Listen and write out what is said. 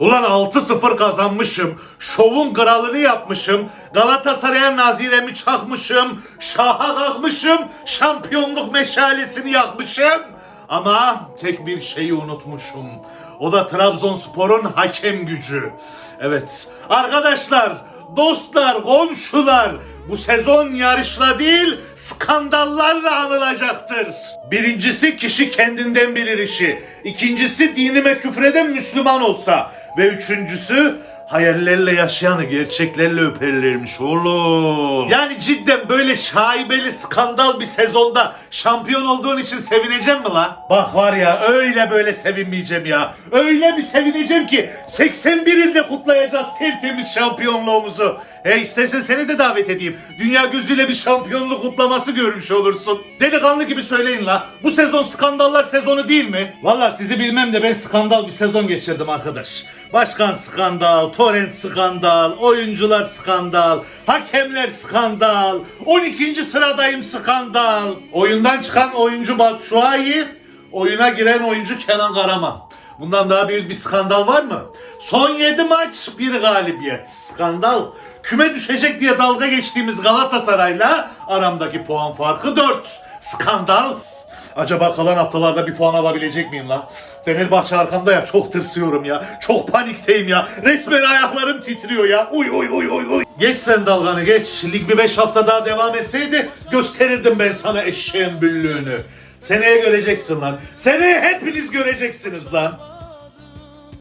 Ulan 6-0 kazanmışım. Şovun kralını yapmışım. Galatasaray'a naziremi çakmışım. Şaha kalkmışım. Şampiyonluk meşalesini yakmışım. Ama tek bir şeyi unutmuşum. O da Trabzonspor'un hakem gücü. Evet. Arkadaşlar, dostlar, komşular. Bu sezon yarışla değil, skandallarla anılacaktır. Birincisi kişi kendinden bilir işi. İkincisi dinime küfreden Müslüman olsa. Ve üçüncüsü hayallerle yaşayanı gerçeklerle öperlermiş oğlum. Yani cidden böyle şaibeli skandal bir sezonda şampiyon olduğun için sevineceğim mi la? Bak var ya öyle böyle sevinmeyeceğim ya. Öyle bir sevineceğim ki 81 ilde kutlayacağız tertemiz şampiyonluğumuzu. E istersen seni de davet edeyim. Dünya gözüyle bir şampiyonluk kutlaması görmüş olursun. Delikanlı gibi söyleyin la. Bu sezon skandallar sezonu değil mi? Valla sizi bilmem de ben skandal bir sezon geçirdim arkadaş. Başkan skandal, torrent skandal, oyuncular skandal, hakemler skandal, 12. sıradayım skandal. Oyundan çıkan oyuncu Batshuayi, oyuna giren oyuncu Kenan Karaman. Bundan daha büyük bir skandal var mı? Son 7 maç bir galibiyet. Skandal. Küme düşecek diye dalga geçtiğimiz Galatasaray'la aramdaki puan farkı 4. Skandal. Acaba kalan haftalarda bir puan alabilecek miyim la? Fenerbahçe arkamda ya çok tırsıyorum ya. Çok panikteyim ya. Resmen ayaklarım titriyor ya. Uy uy uy uy uy. Geç sen dalganı geç. Lig bir 5 hafta daha devam etseydi gösterirdim ben sana eşeğin büllüğünü. Seneye göreceksin lan. Seneye hepiniz göreceksiniz lan.